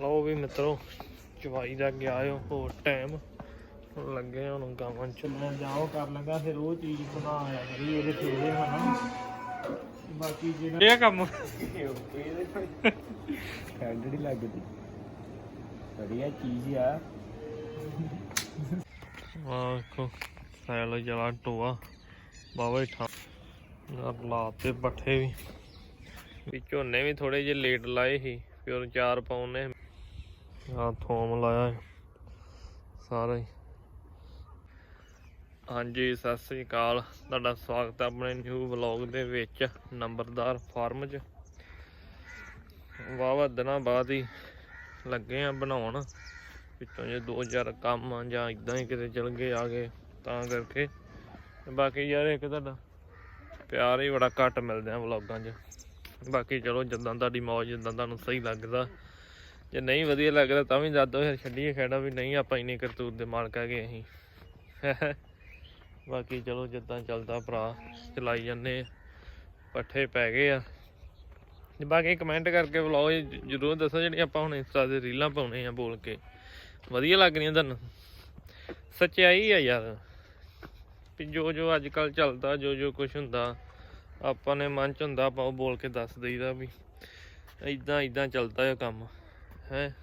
ਲਓ ਵੀ ਮਿੱਤਰੋ ਚਵਾਈ ਦਾ ਗਿਆ ਓ ਹੋਰ ਟਾਈਮ ਲੱਗੇ ਹੁਣ ਗਾਵਾਂ ਚ। ਮੈਂ ਜਾਓ ਕਰ ਲੰਗਾ ਫਿਰ ਉਹ ਚੀਜ਼ ਬਣਾ ਆਇਆ ਕਰੀ ਇਹਦੇ ਫੇਰੇ ਹਨਾ। ਬਾਕੀ ਜਿਹੜਾ ਇਹ ਕੰਮ। ਠੰਡ ਨਹੀਂ ਲੱਗਦੀ। ਵਧੀਆ ਚੀਜ਼ ਆ। ਆਖੋ ਸੈਲ ਜਲਾ ਟੋਆ। ਬਾਵਾ ਠਾ ਲਾ ਤੇ ਪੱਠੇ ਵੀ। ਝੋਨੇ ਵੀ ਥੋੜੇ ਜਿਹੇ ਲੇਟ ਲਾਏ ਸੀ ਫਿਰ ਚਾਰ ਪਾਉਨੇ ਆ ਥੋਮ ਲਾਇਆ ਹੈ। ਸਾਰਾ ਹੀ। ਹਾਂਜੀ, ਸਤਿ ਸ੍ਰੀ ਅਕਾਲ। ਤੁਹਾਡਾ ਸਵਾਗਤ ਹੈ ਆਪਣੇ ਨਿਊ ਵਲੌਗ ਦੇ ਵਿੱਚ, ਨੰਬਰਦਾਰ ਫਾਰਮ 'ਚ। ਵਾਵਾ ਦਿਨਾਂ ਬਾਅਦ ਹੀ ਲੱਗੇ ਆ ਬਣਾਉਣ। ਵਿੱਚੋਂ ਜੇ ਦੋ ਚਾਰ ਕੰਮ ਆ ਜਾਂ ਇਦਾਂ ਹੀ ਕਿਤੇ ਚਲ ਗਏ ਆ ਗਏ, ਤਾਂ ਕਰਕੇ। ਬਾਕੀ ਯਾਰ ਇੱਕ ਤੁਹਾਡਾ ਪਿਆਰ ਹੀ ਬੜਾ ਘੱਟ ਮਿਲਦੇ ਆ ਵਲੌਗਾਂ 'ਚ। ਬਾਕੀ ਚਲੋ, ਜਿੱਦਾਂ ਤੁਹਾਡੀ ਮੌਜ, ਜਿੱਦਾਂ ਤੁਹਾਨੂੰ ਸਹੀ ਲੱਗਦਾ ਜੇ ਨਹੀਂ ਵਧੀਆ ਲੱਗਦਾ ਤਾਂ ਵੀ ਦੱਸ ਦਿਓ ਫਿਰ ਛੱਡੀਏ ਖੇੜਾ ਵੀ, ਨਹੀਂ ਆਪਾਂ ਇੰਨੀ ਕਰਤੂਤ ਦੇ ਮਾਲਕ ਹੈਗੇ ਅਸੀਂ। ਬਾਕੀ ਚਲੋ ਜਿੱਦਾਂ ਚੱਲਦਾ ਭਰਾ, ਚਲਾਈ ਜਾਂਦੇ ਪੱਠੇ ਪੈ ਗਏ ਆ। ਤੇ ਬਾਕੀ ਕਮੈਂਟ ਕਰਕੇ ਵਲੌਗ ਜਰੂਰ ਦੱਸੋ ਜਿਹੜੀ ਆਪਾਂ ਹੁਣ ਇੰਸਟਾ ਤੇ ਰੀਲਾਂ ਪਾਉਣੇ ਆ ਬੋਲ ਕੇ। ਵਧੀਆ ਲੱਗ ਰਹੀਆਂ ਤੁਹਾਨੂੰ? ਸੱਚਾਈ ਆ ਯਾਰ। ਵੀ ਜੋ ਜੋ ਅੱਜ ਕੱਲ ਚੱਲਦਾ, ਜੋ ਜੋ ਕੁਝ ਹੁੰਦਾ, ਆਪਾਂ ਨੇ ਮਨ ਚ ਹੁੰਦਾ, ਆਪਾਂ ਉਹ ਬੋਲ ਕੇ ਦੱਸ ਦਈਦਾ ਵੀ। ਇਦਾਂ ਇਦਾਂ ਚੱਲਦਾ ਇਹ ਕੰਮ। ਹੈ।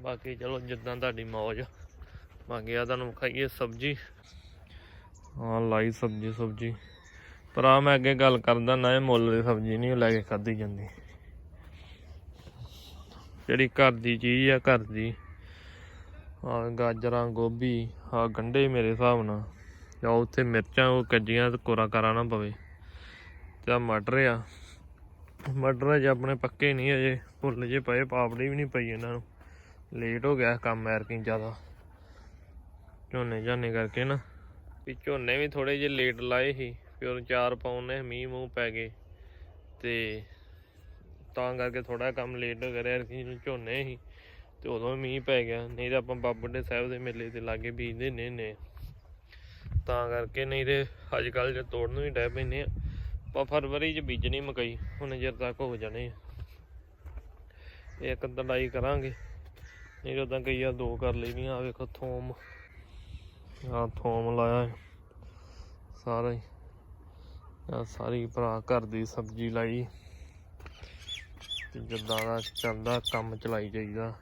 ਬਾਕੀ ਚਲੋ ਜਿੱਦਾਂ ਤੁਹਾਡੀ ਮੌਜ ਬਾਕੀ ਆ ਤੁਹਾਨੂੰ ਖਾਈਏ ਸਬਜੀ। ਹਾਂ ਲਾਈ ਸਬਜੀ ਸਬਜੀ। ਪਰ ਆ ਮੈਂ ਅੱਗੇ ਗੱਲ ਕਰਦਾ ਨਾ, ਇਹ ਮੁੱਲ ਦੀ ਸਬਜੀ ਨਹੀਂ ਲੈ ਕੇ ਖਾਧੀ ਜਾਂਦੀ। ਜਿਹੜੀ ਘਰ ਦੀ ਚੀਜ਼ ਆ, ਘਰ ਦੀ। ਆ ਗਾਜਰਾਂ, ਗੋਭੀ ਆ ਗੰਢੇ ਮੇਰੇ ਹਿਸਾਬ ਨਾਲ। ਜਾਂ ਉੱਥੇ ਮਿਰਚਾਂ, ਉਹ ਕੱਜੀਆਂ ਕੋਰਾ ਕਰਾ ਨਾ ਪਵੇ। ਤੇ ਆ ਮਟਰ ਆ। ਮਟਰ ਅਜੇ ਆਪਣੇ ਪੱਕੇ ਨਹੀਂ ਅਜੇ ਭੁੱਲ ਜੇ ਪਏ, ਪਾਪੜੀ ਵੀ ਨਹੀਂ ਪਈ ਇਹਨਾਂ ਨੂੰ। ਲੇਟ ਹੋ ਗਿਆ ਕੰਮ ਐਰਕੀ ਜ਼ਿਆਦਾ। ਝੋਨੇ ਝਾਨੇ ਕਰਕੇ ਨਾ। ਵੀ ਝੋਨੇ ਵੀ ਥੋੜੇ ਜਿਹੇ ਲੇਟ ਲਾਏ ਸੀ ਫਿਰ ਚਾਰ ਪਾਉਨੇ ਮੀਂਹ ਮੂੰਹ ਪੈ ਗਏ। ਤੇ ਤਾਂ ਕਰਕੇ ਥੋੜਾ ਕੰਮ ਲੇਟ ਹੋ ਗਿਆ ਐਰਕੀ ਨੂੰ ਝੋਨੇ ਸੀ, ਤੇ ਉਦੋਂ ਵੀ ਮੀਂਹ ਪੈ ਗਿਆ। ਨਹੀਂ ਤਾਂ ਆਪਾਂ ਬਾਬੂਡੇ ਸਾਹਿਬ ਦੇ ਮੇਲੇ ਤੇ ਲਾਗੇ ਬੀਜਦੇ ਨੇ ਨੇ ਤਾਂ ਕਰਕੇ ਨਹੀਂ ਤੇ ਅੱਜ ਕੱਲ ਜੇ ਤੋੜਨ ਨੂੰ ਹੀ ਡੈ ਪੈਨੇ ਆ। ਆਪਾਂ ਫਰਵਰੀ ਚ ਬੀਜਣੀ ਮਕਈ, ਹੁਣ ਜਰ ਤੱਕ ਹੋ ਜਾਣੇ ਆ। ਇੱਕ ਦੜਾਈ ਕਰਾਂਗੇ, ਨਹੀਂ ਉਦਾਂ ਕਈ ਆ ਦੋ ਕਰ ਲੈਣੀਆਂ ਆ ਵੇਖੋ ਥੋਮ। ਆ ਥੋਮ ਲਾਇਆ ਹੈ। ਸਾਰਾ ਹੀ। ਆ ਸਾਰੀ ਭਰਾ ਘਰ ਦੀ ਸਬਜ਼ੀ ਲਾਈ। ਤੇ ਜਿੱਦਾਂ ਦਾ ਚੱਲਦਾ, ਕੰਮ ਚਲਾਈ ਜਾਈਦਾ।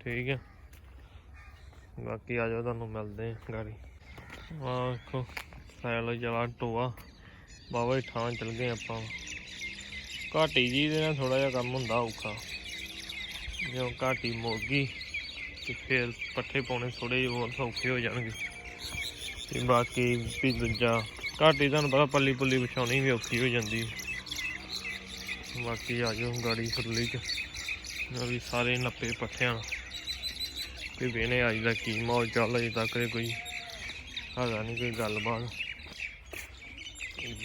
ਠੀਕ ਹੈ। ਬਾਕੀ ਆ ਜਾਓ, ਤੁਹਾਨੂੰ ਮਿਲਦੇ ਆ ਗਾੜੀ। ਆ ਵੇਖੋ, ਸੈਲ ਜਲਾ ਟੋਆ। ਵਾਹਵਾ ਜੀ, ਥਾਂ ਚਲ ਗਏ ਆਪਾਂ। ਘਾਟੀ ਜੀ ਦੇ ਨਾਲ ਥੋੜਾ ਜਿਹਾ ਕੰਮ ਹੁੰਦਾ ਔਖਾ। ਜਦੋਂ ਘਾਟੀ ਮੁੱਕ ਗਈ ਤੇ ਫਿਰ ਪੱਠੇ ਪਾਉਣੇ ਥੋੜੇ ਜਿਹੇ ਹੋਰ ਸੌਖੇ ਹੋ ਜਾਣਗੇ। ਤੇ ਬਾਕੀ ਵੀ ਦੂਜਾ, ਘਾਟੀ ਤੁਹਾਨੂੰ ਪਤਾ ਪੱਲੀ ਪੁੱਲੀ ਵਿਛਾਉਣੀ ਵੀ ਔਖੀ ਹੋ ਜਾਂਦੀ। ਬਾਕੀ ਆ ਜਾਓ ਗਾੜੀ ਫਰਲੀ ਚ। ਵੀ ਸਾਰੇ ਨੱਪੇ ਪੱਠਿਆਂ ਨਾਲ। ਕੋਈ ਵੇਨੇ ਅੱਜ ਦਾ ਕੀ ਮਾਹੌਲ ਚੱਲ ਅਜੇ ਤੱਕ ਕੋਈ ਹੈਗਾ ਨਹੀਂ ਕੋਈ ਗੱਲਬਾਤ।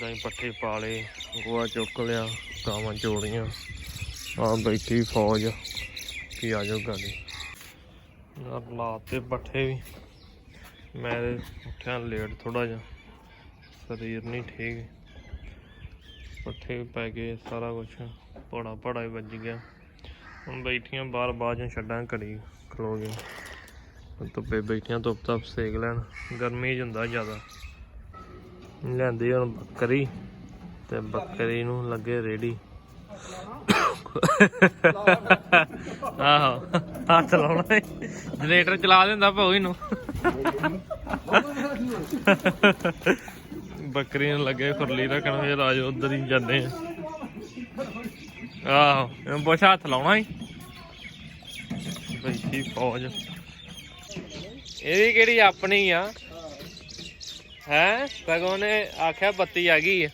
ਇਦਾਂ ਹੀ ਪੱਠੇ ਪਾ ਲਏ ਗੋਆ ਚੁੱਕ ਲਿਆ, ਗਾਵਾਂ ਚੋੜੀਆਂ ਆ ਬੈਠੀ ਫੌਜ, ਕੀ ਆ ਜਾਓ ਗਾੜੀ ਲਾ ਤੇ ਪੱਠੇ ਵੀ। ਮੈਂ ਉੱਠਿਆ ਲੇਟ ਥੋੜਾ ਜਿਹਾ। ਸਰੀਰ ਨਹੀਂ ਠੀਕ। ਪੱਠੇ ਵੀ ਪੈ ਗਏ, ਸਾਰਾ ਕੁਝ ਪੜਾ ਪੜਾ ਹੀ ਵੱਜ ਗਿਆ। ਹੁਣ ਬੈਠੀਆਂ ਬਾਹਰ ਬਾਜੋਂ ਛੱਡਾਂ ਘੜੀ, ਖਲੋ ਗਏ। ਹੁਣ ਧੁੱਪੇ ਬੈਠੀਆਂ ਧੁੱਪ ਧੱਪ ਸੇਕ ਲੈਣ। ਗਰਮੀ 'ਚ ਹੁੰਦਾ ਜ਼ਿਆਦਾ। ਲਿਆਂਦੀ ਹੁਣ ਬੱਕਰੀ ਤੇ ਬੱਕਰੀ ਨੂੰ ਲੱਗੇ ਰੇੜੀ। ਆਹੋ, ਹੱਥ ਲਾਉਣਾ ਜਨਰੇਟਰ ਚਲਾ ਦਿੰਦਾ ਭਾਉ ਇਹਨੂੰ ਬੱਕਰੀ ਨੂੰ ਲੱਗੇ ਖੁਰਲੀ ਰੱਖਣ, ਫਿਰ ਆਜ ਉਧਰ ਹੀ ਜਾਂਦੇ ਆ। ਆਹੋ, ਇਹਨੂੰ ਪੁੱਛ, ਹੱਥ ਲਾਉਣਾ ਹੀ। ਬੈਠੀ ਫੌਜ। ਇਹਦੀ ਕਿਹੜੀ ਆਪਣੀ ਆ? ਹੈ? ਸਗੋਂ ਨੇ ਆਖਿਆ ਬੱਤੀ ਆ ਗਈ ਆ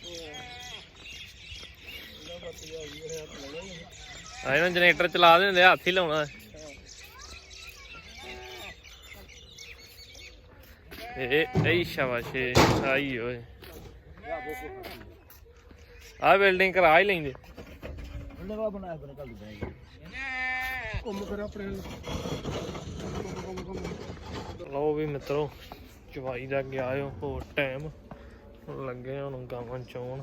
ਆ ਇਹਨਾਂ ਜਨਰੇਟਰ ਚਲਾ ਦਿੰਦੇ ਹੱਥ ਹੀ ਲਾਉਣਾ ਇਹ ਇਹ ਸ਼ਾਬਾਸ਼ ਆਈ ਓਏ। ਆ ਬਿਲਡਿੰਗ ਕਰਾ ਹੀ ਲੈਂਦੇ। ਨਵਾਂ ਬਣਾਇਆ ਬਣਾ ਕੱਲ ਦਾ ਕੰਮ ਕਰ ਆਪਣੇ ਲਓ ਵੀ ਮਿੱਤਰੋ। ਚਵਾਈ ਦਾ ਗਿਆ ਹੋਰ ਟਾਈਮ ਹੁਣ ਲੱਗੇ ਆ ਹੁਣ ਗਾਵਾਂ ਚੋਣ।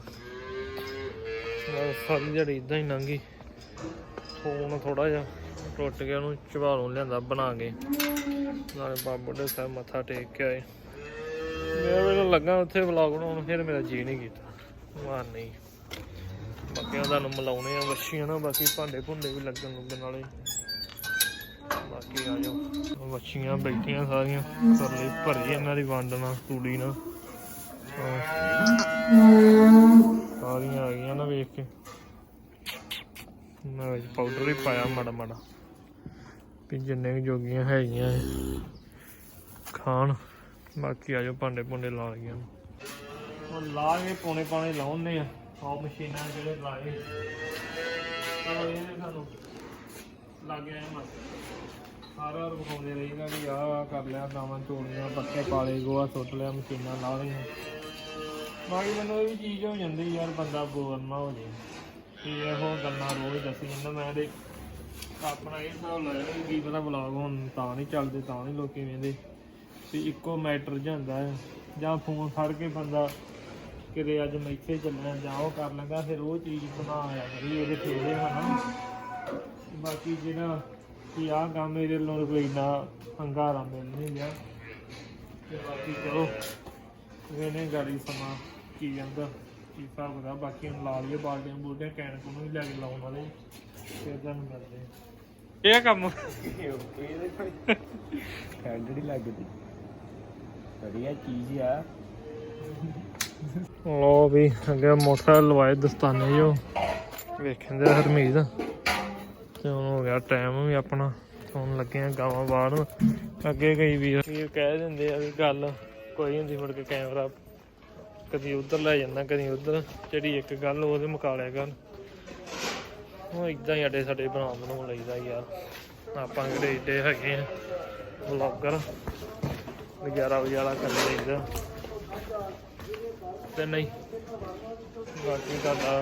ਮੈਂ ਸਾਰੀ ਦਿਹਾੜੀ ਇਦਾਂ ਹੀ ਲੰਘੀ ਫੋਨ ਥੋੜਾ ਜਿਹਾ ਟੁੱਟ ਗਿਆ, ਉਹਨੂੰ ਚਵਾਲੋਂ ਲਿਆਂਦਾ ਬਣਾ ਕੇ। ਨਾਲੇ ਬਾਬਾ ਬੁੱਢੇ ਸਾਹਿਬ ਮੱਥਾ ਟੇਕ ਕੇ ਆਏ। ਮੈਂ ਵੇਲੇ ਲੱਗਾ ਉੱਥੇ ਵਲੌਗ ਬਣਾਉਣ, ਫਿਰ ਮੇਰਾ ਜੀ ਨਹੀਂ ਕੀਤਾ। ਮਾਰ ਨਹੀਂ। ਬਾਕੀ ਤੁਹਾਨੂੰ ਮਿਲਾਉਣੇ ਆ, ਵੱਛੀਆਂ ਨਾ, ਬਾਕੀ ਭਾਂਡੇ ਭੁੰਡੇ ਵੀ ਲੱਗਣ ਲੱਗਣ ਨਾਲੇ ਬਾਕੀ ਆ ਜਾਓ। ਵੱਛੀਆਂ ਬੈਠੀਆਂ ਸਾਰੀਆਂ ਕਰਲੇ ਭਰੀ ਇਹਨਾਂ ਦੀ ਵੰਡ ਤੂੜੀ ਨਾਲ। ਸਾਰੀਆਂ ਆ ਗਈਆਂ ਨਾ ਵੇਖ ਕੇ। ਮੈਂ ਵਿੱਚ ਪਾਊਡਰ ਵੀ ਪਾਇਆ ਮਾੜਾ ਮਾੜਾ। ਵੀ ਜਿੰਨੇ ਜੋਗੀਆਂ ਹੈਗੀਆਂ ਖਾਣ। ਬਾਕੀ ਆ ਜਾਓ, ਭਾਂਡੇ ਭੁੰਡੇ ਲਾ ਲਈਆਂ ਉਹ ਲਾ ਕੇ ਪੌਣੇ ਪਾਣੇ ਲਾਉਣੇ ਆ। ਆਹ ਮਸ਼ੀਨਾਂ ਜਿਹੜੇ ਲਾਏ। ਚਲੋ ਇਹ ਸਾਨੂੰ ਲੱਗ ਗਿਆ ਮਤ ਸਾਰਾ ਵਾਰ ਵਿਖਾਉਂਦੇ ਰਹੀਦਾ ਵੀ ਆਹ ਆਹ ਕਰ ਲਿਆ ਗਾਵਾਂ ਚੋਲੀਆਂ ਪੱਕੇ ਪਾਲੇ ਗੋਆ ਸੁੱਟ ਲਿਆ, ਮਸ਼ੀਨਾਂ ਲਾ ਲਈਆਂ। ਬਾਕੀ ਮੈਨੂੰ ਇਹ ਵੀ ਚੀਜ਼ ਹੋ ਜਾਂਦੀ ਯਾਰ ਬੰਦਾ ਬੋਰ ਨਾ ਹੋ ਜੇ। ਤੇ ਇਹੋ ਗੱਲਾਂ ਰੋਜ਼ ਦੱਸੀ ਜਾਂਦਾ। ਮੈਂ ਤੇ ਆਪਣਾ ਇਹ ਹਿਸਾਬ ਲਾਇਆ ਵੀ ਕੀ ਪਤਾ ਵਲੌਗ ਹੁਣ ਤਾਂ ਨਹੀਂ ਚੱਲਦੇ, ਤਾਂ ਨਹੀਂ ਲੋਕੀ ਵੇਂਦੇ ਵੀ ਇੱਕੋ ਮੈਟਰ ਜਾਂਦਾ ਹੈ। ਜਾਂ ਫੋਨ ਫੜ ਕੇ ਬੰਦਾ ਕਿਤੇ ਅੱਜ ਮੈਂ ਇੱਥੇ ਚੱਲਣਾ ਜਾਂ ਉਹ ਕਰ ਲੈਂਦਾ, ਫਿਰ ਉਹ ਚੀਜ਼ ਬਣਾ ਆਇਆ ਕਰੀ, ਉਹਦੇ ਫੇਰੇ ਹਨਾ। ਬਾਕੀ ਜਿਹੜਾ ਕਿ ਆਹ ਕੰਮ ਮੇਰੇ ਲੋੜ ਕੋਈ ਨਾ ਹੰਗਾਰਾ ਮਿਲ ਨਹੀਂ ਗਿਆ ਤੇ ਬਾਕੀ ਚਲੋ ਇਹਨੇ ਗਾੜੀ ਸਮਾਂ ਕੀ ਜਾਂਦਾ ਕੀ ਹਿਸਾਬ ਦਾ ਬਾਕੀ ਹੁਣ ਲਾ ਲਈਏ ਬਾਲਟੀਆਂ ਬੂਟੀਆਂ ਕੈਨ ਕੋਲ ਵੀ ਲੈ ਕੇ ਲਾਉਣ ਵਾਲੇ ਫਿਰ ਤੁਹਾਨੂੰ ਮਿਲਦੇ ਆ। ਇਹ ਕੰਮ ਇਹਦੇ ਕੋਈ ਹੈਂਡੜੀ ਲੱਗਦੀ ਵਧੀਆ ਚੀਜ਼ ਆ। ਲੋ ਵੀ ਅੱਗੇ ਮੋਟਰਸਾਈਕਲ ਲਵਾਏ ਦਸਤਾਨੇ ਜੋ ਵੇਖਣ ਦੇ ਹਰਮੀਤ। ਤੇ ਹੁਣ ਹੋ ਗਿਆ ਟਾਈਮ ਵੀ ਆਪਣਾ ਹੁਣ ਲੱਗੇ ਆ ਗਾਵਾਂ ਬਾਹਰ। ਅੱਗੇ ਕਈ ਵੀਰ ਵੀਰ ਕਹਿ ਦਿੰਦੇ ਆ ਵੀ ਗੱਲ ਕੋਈ ਹੁੰਦੀ ਮੁੜ ਕੇ ਕੈਮਰਾ ਕਦੀ ਉਧਰ ਲੈ ਜਾਂਦਾ, ਕਦੀ ਉਧਰ। ਜਿਹੜੀ ਇੱਕ ਗੱਲ ਉਹਦੇ ਮੁਕਾਲਿਆ ਕਰ ਉਹ ਇਦਾਂ ਹੀ ਅੱਡੇ ਸਾਡੇ ਬਣਾ ਬਣਾਉਣ ਲਈਦਾ ਯਾਰ। ਆਪਾਂ ਕਿਹੜੇ ਏਡੇ ਹੈਗੇ ਆ ਵਲੌਗਰ ਵਗੈਰਾ ਵਗੈਰਾ ਕਰ ਲਈਦਾ। ਤੇ ਨਹੀਂ, ਬਾਕੀ ਤੁਹਾਡਾ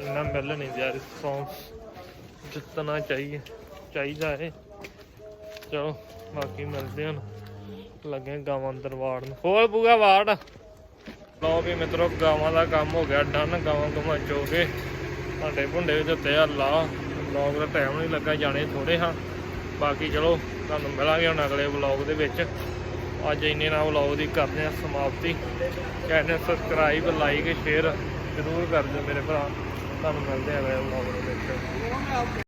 ਇੰਨਾ ਮਿਲ ਨਹੀਂ ਦਿਆ ਰਿਸਪੌਂਸ ਜਿੱਤਣਾ ਚਾਹੀਏ, ਚਾਹੀਦਾ ਹੈ। ਚਲੋ, ਬਾਕੀ ਮਿਲਦੇ ਹਨ ਲੱਗੇ ਗਾਵਾਂ ਅੰਦਰ ਵਾੜਨ ਹੋਰ ਬੂਗਾ ਵਾੜ ਲਓ ਵੀ ਮਿੱਤਰੋ, ਗਾਵਾਂ ਦਾ ਕੰਮ ਹੋ ਗਿਆ ਡਨ। ਗਾਵਾਂ ਗਾਵਾਂ ਚੋ ਕੇ ਭਾਂਡੇ ਭੁੰਡੇ ਵੀ ਦਿੱਤੇ ਆ। ਲਾ ਵਲੌਗ ਦਾ ਟਾਈਮ ਨਹੀਂ ਲੱਗਾ, ਜਾਣੇ ਥੋੜੇ ਹਾਂ। ਬਾਕੀ ਚਲੋ, ਤੁਹਾਨੂੰ ਮਿਲਾਂਗੇ ਹੁਣ ਅਗਲੇ ਵਲੌਗ ਦੇ ਵਿੱਚ। ਅੱਜ ਇੰਨੇ ਨਾਲ ਵਲੌਗ ਦੀ ਕਰਦੇ ਆ ਸਮਾਪਤੀ। ਚੈਨਲ ਸਬਸਕ੍ਰਾਈਬ ਲਾਈਕ ਸ਼ੇਅਰ ਜ਼ਰੂਰ ਕਰ ਦਿਓ ਮੇਰੇ ਭਰਾ। ਤੁਹਾਨੂੰ ਮਿਲਦੇ ਆ ਅਗਲੇ ਵਲੌਗ ਦੇ ਵਿੱਚ।